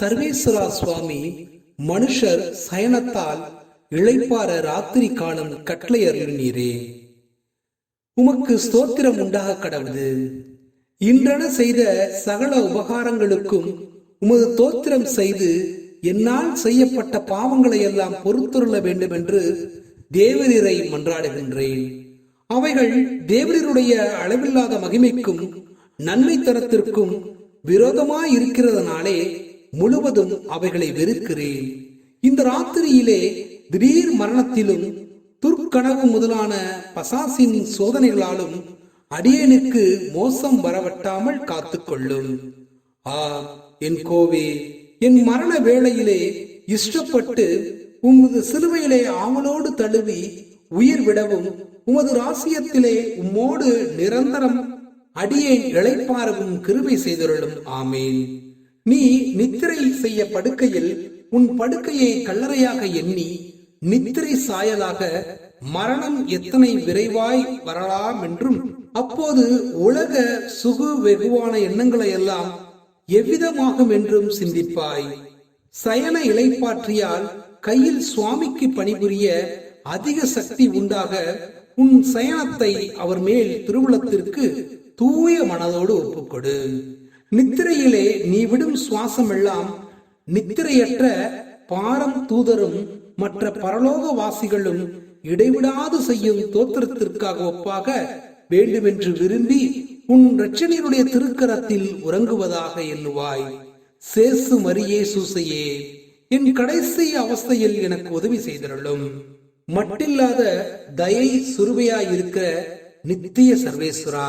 சர்வேஸ்வரா சுவாமி மனுஷர் சயனத்தால் இழைப்பார ராத்திரி காலம் கட்டளை அருளினீரே உமக்கு ஸ்தோத்திரம் உண்டாக கடவுது இன்றென செய்த சகல உபகாரங்களுக்கும் உமது தோத்திரம் செய்து என்னால் செய்யப்பட்ட பாவங்களை எல்லாம் பொறுத்துள்ள வேண்டும் என்று தேவரீரை மன்றாடுகின்றேன். அவைகள் தேவரீருடைய அளவில்லாத மகிமைக்கும் நன்மை தரத்திற்கும் விரோதமாய் இருக்கிறதுனாலே முழுவதும் அவைகளை வெறுக்கிறேன். இந்த ராத்திரியிலே திடீர் மரணத்திலும் துர்க்கனவு முதலான பசாசின் சோதனைகளாலும் அடியேனுக்கு மோசம் வரவட்டாமல் காத்துக்கொள்ளும். ஆ என் கோவே என் மரண வேளையிலே இஷ்டப்பட்டு உமது சிலுவையிலே ஆவலோடு தழுவி உயிர் விடவும் உமது ராசியத்திலே உம்மோடு நிரந்தரம் அடியேன் இழைப்பாரவும் கிருபை செய்தருளும். ஆமேன். நீ நித்திரை செய்ய படுக்கையில் உன் படுக்கையை கல்லறையாக எண்ணி நித்திரை சாயலாக மரணம் எத்தனை விரைவாய் வரலாம் என்றும் அப்போது உலக சுகு வெகுவான எண்ணங்களை எல்லாம் எவ்விதமாகும் என்றும் சிந்திப்பாய். சயன இலைப்பாற்றியால் கையில் சுவாமிக்கு பணிபுரிய அதிக சக்தி உண்டாக உன் சயனத்தை அவர் மேல் திருவுளத்திற்கு தூய மனதோடு ஒப்புக்கொடு. நித்திரையிலே நீ விடும் சுவாசம் எல்லாம் நித்திரையற்ற பாரம் தூதரும் மற்ற பரலோக வாசிகளும் இடைவிடாது செய்யும் தோத்திரத்திற்காக ஒப்பாக வேண்டுமென்று விரும்பி உன் இரட்சணியருடைய திருக்கரத்தில் உறங்குவதாக எண்ணுவாய். சேசு மரியே சூசையே என் கடைசி அவஸ்தையில் எனக்கு உதவி செய்தருளும். மட்டில்லாத தயை சுருவையாயிருக்கிற நித்திய சர்வேஸ்வரா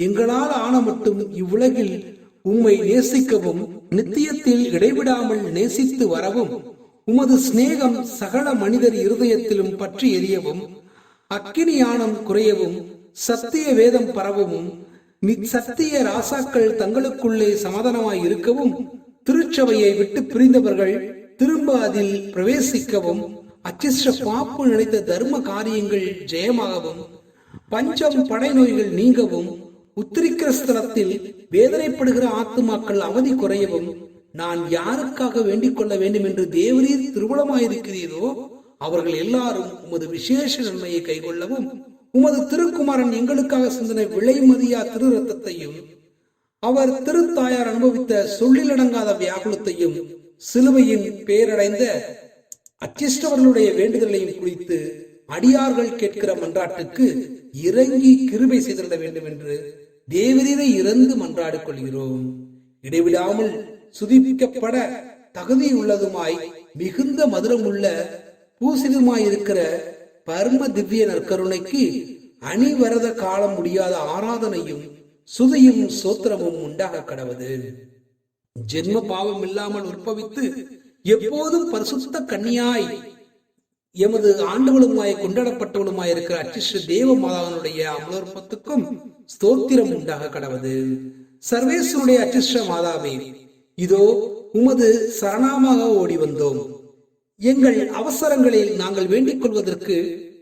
எங்களால் ஆன மட்டும் இவ்வுலகில் உம்மை நேசிக்கவும் நித்தியத்தில் இடைவிடாமல் நேசித்து வரவும் உமது சிநேகம் சகல மனிதர் இருதயத்திலும் பற்றி எரியவும் அக்கினி யானம் குறையவும் சத்திய வேதம் பரவவும் சத்திய ராசாக்கள் தங்களுக்குள்ளே சமாதானமாய் இருக்கவும் திருச்சபையை விட்டு பிரிந்தவர்கள் திரும்ப அதில் பிரவேசிக்கவும் அச்சிஷ்ட பாப்பு நினைத்த தர்ம காரியங்கள் ஜெயமாகவும் பஞ்சம் படை நோய்கள் நீங்கவும் உத்திரிக்கிற ஸ்தலத்தில் வேதனைப்படுகிற ஆத்துமாக்கள் அவதி குறையவும் நான் யாருக்காக வேண்டிக் கொள்ள வேண்டும் என்று தேவரீர் திருவுளமாயிருக்கிறீரோ அவர்கள் எல்லாரும் உமது விசேஷ நன்மையை கைகொள்ளவும் உமது திருக்குமாரன் எங்களுக்காக சிந்தனை விலைமதியா திரு ரத்தத்தையும் அவர் திருத்தாயார் அனுபவித்த சொல்லிலடங்காத வியாகுலத்தையும் சிலுவையின் பேரடைந்த அச்சிஷ்டவர்களுடைய வேண்டுதலையும் குறித்து அடியார்கள் கேட்கிற மன்றாட்டுக்கு இறங்கி கிருபை செய்திருந்த வேண்டும் என்று தேவரீரை இறந்து மன்றாடிக் கொள்கிறோம் இடைவிடாமல் சுதிப்பிக்கப்பட தகுதியுள்ளதுமாய் மிகுந்த மதுரமுள்ள பூசிதுமாயிருக்கிற பரம திவ்ய நற்கருணைக்கு அணிவரத காலம் முடியாத ஆராதனையும் சுதியும் சோத்திரமும் உண்டாக கடவுது. ஜென்ம பாவம் இல்லாமல் உற்பவித்து எப்போதும் பரிசுத்த கண்ணியாய் எமது ஆண்டவளுமாய் கொண்டாடப்பட்டவளுமாய் இருக்கிற அச்சிஷ்ட தேவ மாதாவினுடைய அமலர்பத்துக்கும் ஸ்தோத்திரம் உண்டாக கடவுது சர்வேஸ்வருடைய அச்சிஷ்ட மாதாவே இதோ உமது சரணாமாக ஓடி வந்தோம். எங்கள் அவசரங்களில் நாங்கள் வேண்டிக் கொள்வதற்கு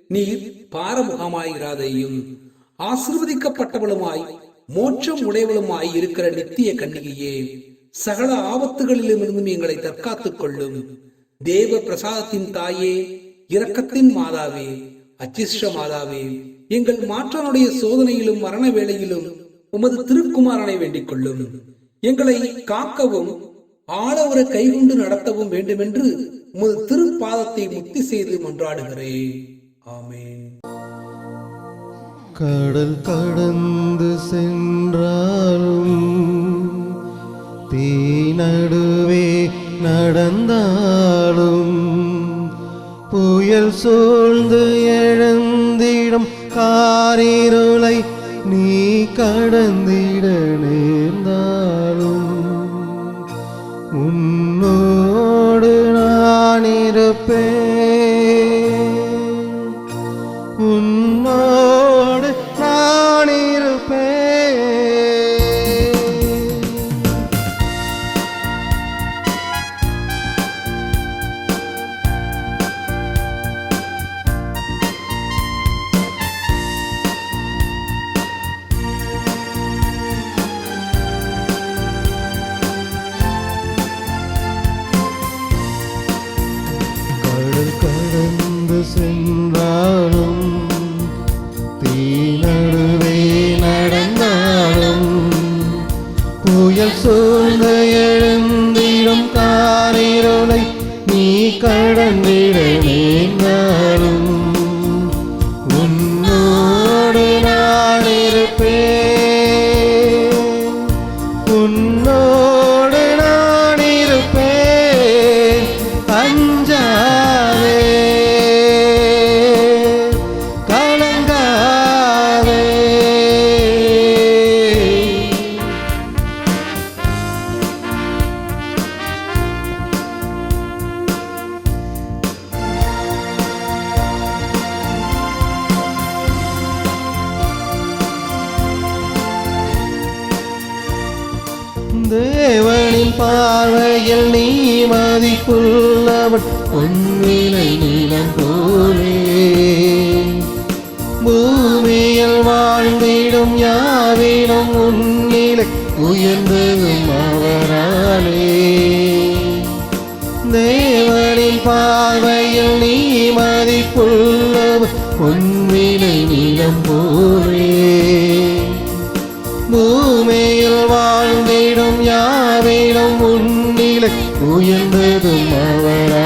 நீர் பாரமுகமாயிராதையும். ஆசிர்வதிக்கப்பட்டவளுமாய் மோட்சம் உடையவளுமாய் இருக்கிற நித்திய கண்ணிகையே சகல ஆபத்துகளிலும் இருந்தும் எங்களை தற்காத்துக் கொள்ளும். தேவ பிரசாதத்தின் தாயே இரக்கத்தின் மாதாவே அச்சிஷ்ட மாதாவே எங்கள் மாற்றனுடைய சோதனையிலும் மரண வேளையிலும் உமது திருக்குமாரனை வேண்டிக் கொள்ளும் எங்களை காக்கவும் ஆடவர கைகொண்டு நடத்தவும் வேண்டுமென்று உமது திருப்பாதத்தை முத்தி செய்து மன்றாடுகிறேன். ஆமேன். கடல் கடந்து சென்றாலும் தீ நடுவே நடந்தாலும் புயல் சூழ்ந்து எழுந்திடும் காரிருளை நீ கடந்திடும் பொன்னிலை உன்னிலை நீளம் போலே. பூமியில் வாழ்ந்திடும் யாவிலும் உன்னிலை உயர்ந்ததும் அவராலே. தேவனின் பார்வையில் நீ மதிப்புள்ளவன் பொன்னிலை நீளம் போலே. பூமியில் வாழ்ந்திடும் யாவிலும் உன்னிலை உயர்ந்ததும் அவராலே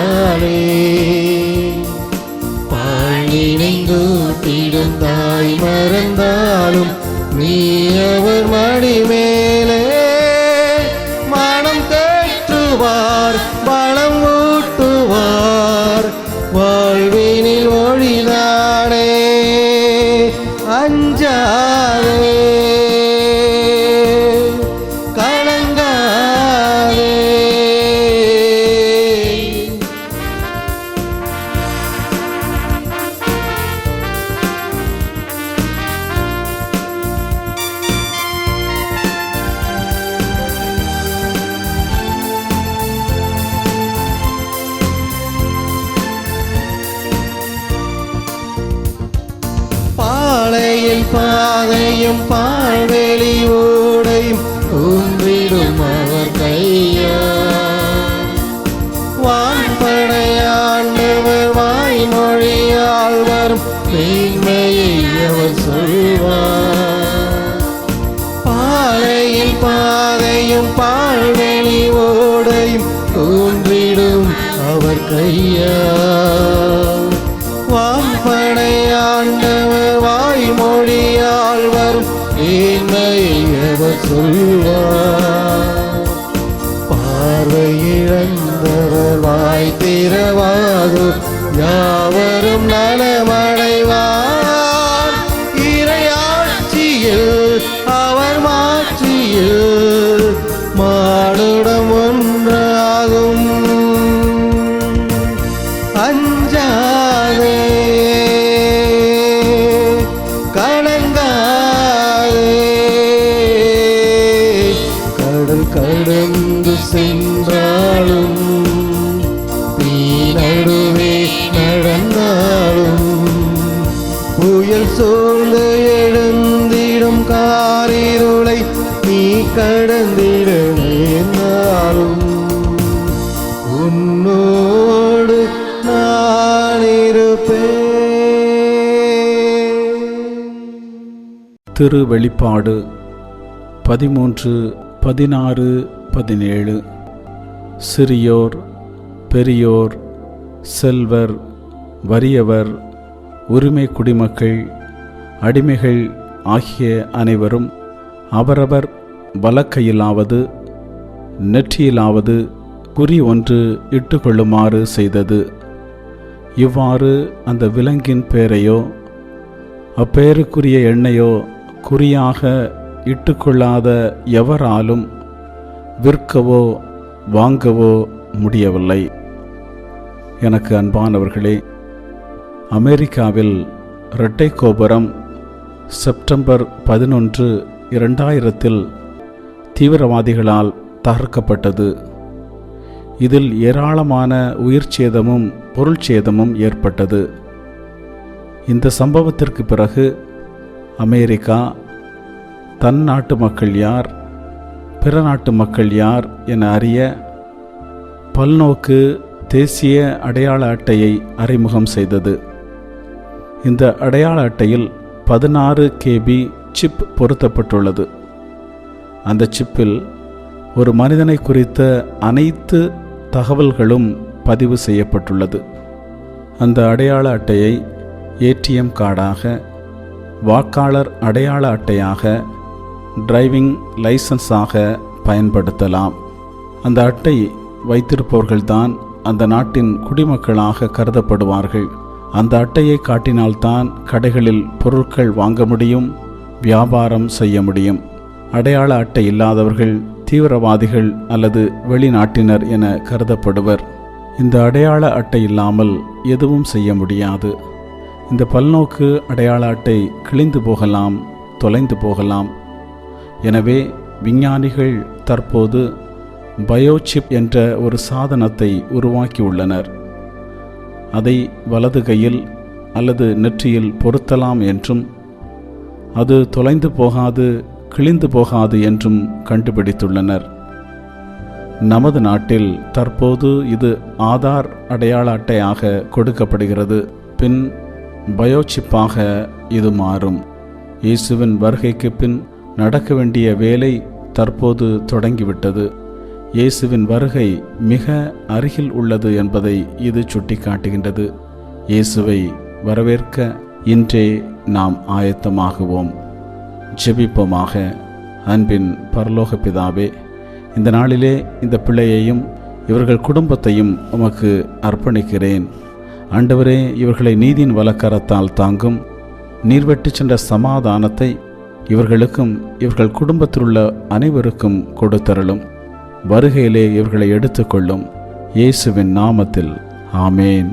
மொழியால் வரும் மேன்மையை அவர் சொல்வார் பாலையில் பாதையும் பால்வெளி ஓடையும் தோன்றிடும் அவர் கையா வான்படையாண்டவர் வாய்மொழியால் வரும் மேன்மையை அவர் சொல்வார் பார்வையிழந்தவர் வாய் திறவாதோ. யாவரும் நலமடைவார். திரு வெளிப்பாடு பதிமூன்று பதினாறு பதினேழு. சிறியோர் பெரியோர் செல்வர் வறியவர் உரிமை குடிமக்கள் அடிமைகள் ஆகிய அனைவரும் அவரவர் வலக்கையிலாவது நெற்றியிலாவது குறி ஒன்று இட்டுக்கொள்ளுமாறு செய்தது. இவ்வாறு அந்த விலங்கின் பெயரையோ அப்பெயருக்குரிய எண்ணையோ குறியாக இட்டுக்கொள்ளாத எவராலும் விற்கவோ வாங்கவோ முடியவில்லை. எனக்கு அன்பானவர்களே அமெரிக்காவில் இரட்டை கோபுரம் செப்டம்பர் பதினொன்று இரண்டாயிரத்தில் தீவிரவாதிகளால் தகர்க்கப்பட்டது. இதில் ஏராளமான உயிர் சேதமும் பொருள் சேதமும் ஏற்பட்டது. இந்த சம்பவத்திற்கு பிறகு அமெரிக்கா தன் நாட்டு மக்கள் யார் பிற நாட்டு மக்கள் யார் என அறிய பல்நோக்கு தேசிய அடையாள அட்டையை அறிமுகம் செய்தது. இந்த அடையாள அட்டையில் பதினாறு கேபி சிப் பொருத்தப்பட்டுள்ளது. அந்த சிப்பில் ஒரு மனிதனை குறித்த அனைத்து தகவல்களும் பதிவு செய்யப்பட்டுள்ளது. அந்த அடையாள அட்டையை ஏடிஎம் கார்டாக வாக்காளர் அடையாள அட்டையாக டிரைவிங் லைசன்ஸாக பயன்படுத்தலாம். அந்த அட்டை வைத்திருப்பவர்கள்தான் அந்த நாட்டின் குடிமக்களாக கருதப்படுவார்கள். அந்த அட்டையை காட்டினால்தான் கடைகளில் பொருட்கள் வாங்க முடியும் வியாபாரம் செய்ய முடியும். அடையாள அட்டை இல்லாதவர்கள் தீவிரவாதிகள் அல்லது வெளிநாட்டினர் என கருதப்படுவர். இந்த அடையாள அட்டை இல்லாமல் எதுவும் செய்ய முடியாது. இந்த பல்நோக்கு அடையாள அட்டை கிழிந்து போகலாம் தொலைந்து போகலாம். எனவே விஞ்ஞானிகள் தற்போது பயோசிப் என்ற ஒரு சாதனத்தை உருவாக்கியுள்ளனர். அதை வலது கையில் அல்லது நெற்றியில் பொருத்தலாம் என்றும் அது தொலைந்து போகாது கிழிந்து போகாது என்றும் கண்டுபிடித்துள்ளனர். நமது நாட்டில் தற்போது இது ஆதார் அடையாள அட்டையாக கொடுக்கப்படுகிறது. பின் பயோசிப்பாக இது மாறும். இயேசுவின் வருகைக்கு பின் நடக்க வேண்டிய வேலை தற்போது தொடங்கிவிட்டது. இயேசுவின் வருகை மிக அருகில் உள்ளது என்பதை இது சுட்டிக்காட்டுகின்றது. இயேசுவை வரவேற்க இன்றே நாம் ஆயத்தமாகுவோம். ஜெபிப்போமாக. அன்பின் பரலோக பிதாவே இந்த நாளிலே இந்த பிள்ளையையும் இவர்கள் குடும்பத்தையும் உமக்கு அர்ப்பணிக்கிறேன். ஆண்டவரே இவர்களை நீதியின் வலக்கரத்தால் தாங்கும் நீர்வெட்டு சென்ற சமாதானத்தை இவர்களுக்கும் இவர்கள் குடும்பத்திலுள்ள அனைவருக்கும் கொடுத்தருளும். வருகையிலே இவர்களை எடுத்துக்கொள்ளும். இயேசுவின் நாமத்தில். ஆமேன்.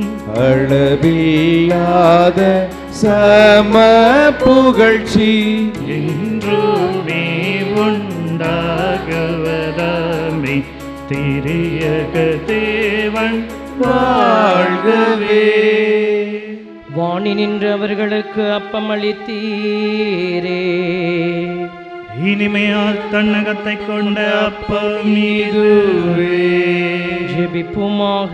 அளவில்லாத சம புகழ்ச்சி. என்றுமே உண்டாகவதாமே திரியக தேவன் வாழ்கவே. வாணி நின்று அவர்களுக்கு அப்பம் அளித்தீரே இனிமையால் தன்னகத்தை கொண்ட அப்பம் இதுவே ஜெபிப்புமாக.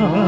அருள்